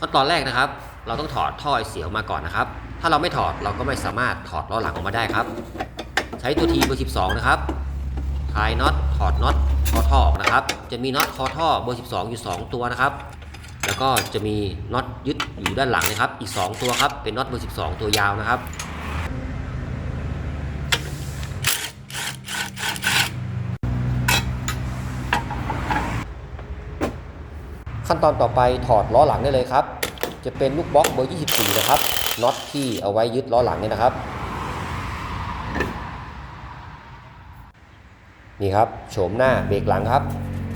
ขั้นตอนแรกนะครับ เราต้องถอดท่อไอเสียออกมาก่อนนะครับ ถ้าเราไม่ถอดเราก็ไม่สามารถถอดล้อหลังออกมาได้ครับ ใช้ตัวทีเบอร์ 12 นะครับคลายน็อตถอดน็อตคอท่อออกนะครับ จะมีน็อตคอท่อเบอร์ 12 อยู่ 2 ตัวนะครับ แล้วก็จะมีน็อตยึดอยู่ด้านหลังนะครับ อีก 2 ตัวครับ เป็นน็อตเบอร์ 12 ตัวยาวนะครับ ขั้นตอนต่อไปถอดล้อหลังได้เลยครับ จะเป็นลูกบล็อกเบอร์ 24 นะครับน็อตที่เอาไว้ยึดล้อหลังเนี่ยนะครับ นี่ครับโฉมหน้าเบรกหลังครับ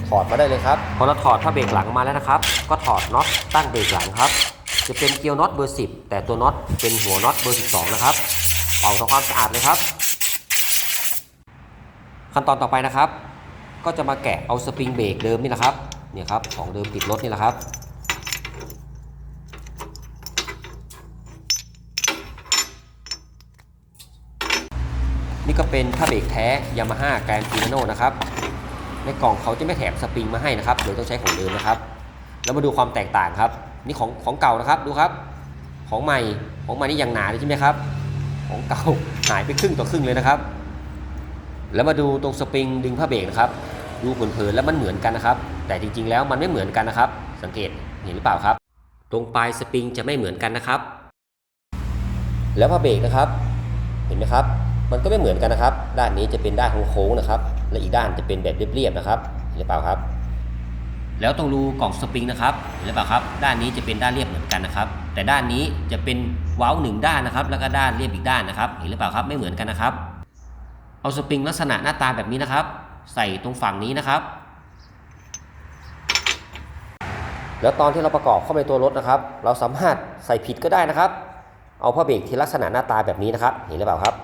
ถอดมาได้เลยครับพอเราถอดผ้าเบรกหลังมาแล้วนะครับ ก็ถอดน็อตตั้งเบรกหลังครับ จะเป็นเกลียวน็อตเบอร์ 10 แต่ตัวน็อตเป็นหัวน็อตเบอร์ 12 นะครับเป่าทำความสะอาดเลยครับ ขั้นตอนต่อไปนะครับ ก็จะมาแกะเอาสปริงเบรกเดิมนี่แหละครับ เนี่ยครับของเดิมติดรถนี่แหละครับนี่ก็เป็นผ้าเบรกแท้ยามาฮ่าแกรนฟินาโนนะครับ ในกล่องเขาจะไม่แถมสปริงมาให้นะครับโดยต้องใช้ของเดิมนะครับ แล้วมาดูความแตกต่างครับ นี่ของของเก่านะครับดูครับ ของใหม่ของใหม่นี่ยังหนาเลยใช่ไหมครับ ของเก่าหายไปครึ่งต่อครึ่งเลยนะครับ แล้วมาดูตรงสปริงดึงผ้าเบรกนะครับ ดูเผินๆแล้วมันเหมือนกันนะครับ แต่จริงๆแล้วมันไม่เหมือนกันนะครับ สังเกตเห็นหรือเปล่าครับ ตรงปลายสปริงจะไม่เหมือนกันนะครับ แล้วผ้าเบรกนะครับ เห็นไหมครับ มันก็ไม่เหมือนกันนะครับ ด้านนี้จะเป็นด้านโค้งๆนะครับ และอีกด้านจะเป็นแบบเรียบๆนะครับเห็นหรือเปล่าครับ แล้วตรงรูกล่องสปริงนะครับเห็นหรือเปล่าครับ ด้านนี้จะเป็นด้านเรียบเหมือนกันนะครับ แต่ด้านนี้จะเป็นเว้าหนึ่งด้านนะครับ แล้วก็ด้านเรียบอีกด้านนะครับ เห็นหรือเปล่าครับไม่เหมือนกันนะครับ เอาสปริงลักษณะหน้าตาแบบนี้นะครับ ใส่ตรงฝั่งนี้นะครับ แล้วตอนที่เราประกอบเข้าไปตัวรถนะครับ เราสามารถใส่ผิดก็ได้นะครับ เอาผ้าเบรกที่ลักษณะหน้าตาแบบนี้นะครับ เห็นหรือเปล่าครับ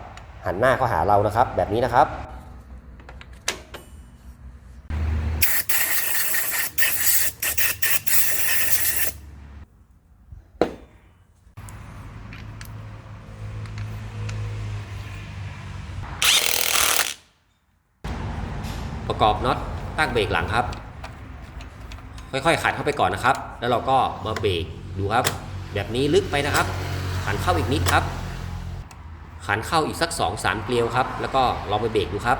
หันหน้าเข้าหาเรานะครับ แบบนี้นะครับ ประกอบน็อตตั้งเบรกหลังครับ ค่อยๆขันเข้าไปก่อนนะครับ แล้วเราก็มาเบรกดูครับ แบบนี้ลึกไปนะครับ ขันเข้าอีกนิดครับ ขันเข้าอีกสัก2อสามเกลียวครับ แล้วก็ลองไปเบรกดูครับ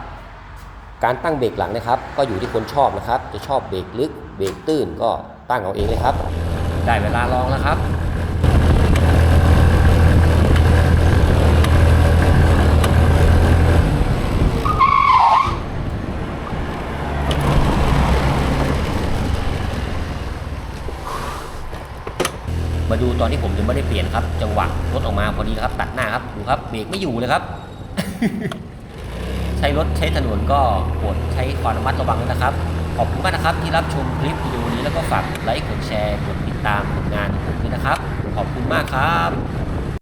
การตั้งเบรกหลังนะครับ ก็อยู่ที่คนชอบนะครับ จะชอบเบรกลึกเบรกตื้นก็ตั้งเอาเองเลยครับ ได้เวลาลองแล้วครับ มาดูตอนที่ผมยังไม่ได้เปลี่ยนครับ จังหวะรถออกมาพอดีครับ ตัดหน้าครับดูครับเบรกไม่อยู่เลยครับ ใช้รถใช้ถนนก็โปรดใช้ความระมัดระวังนะครับ ขอบคุณมากนะครับ ที่รับชมคลิปวิดีโอนี้แล้วก็ฝากไลค์กดแชร์กดติดตามผลงานผมด้วยนะครับ ขอบคุณมากครับ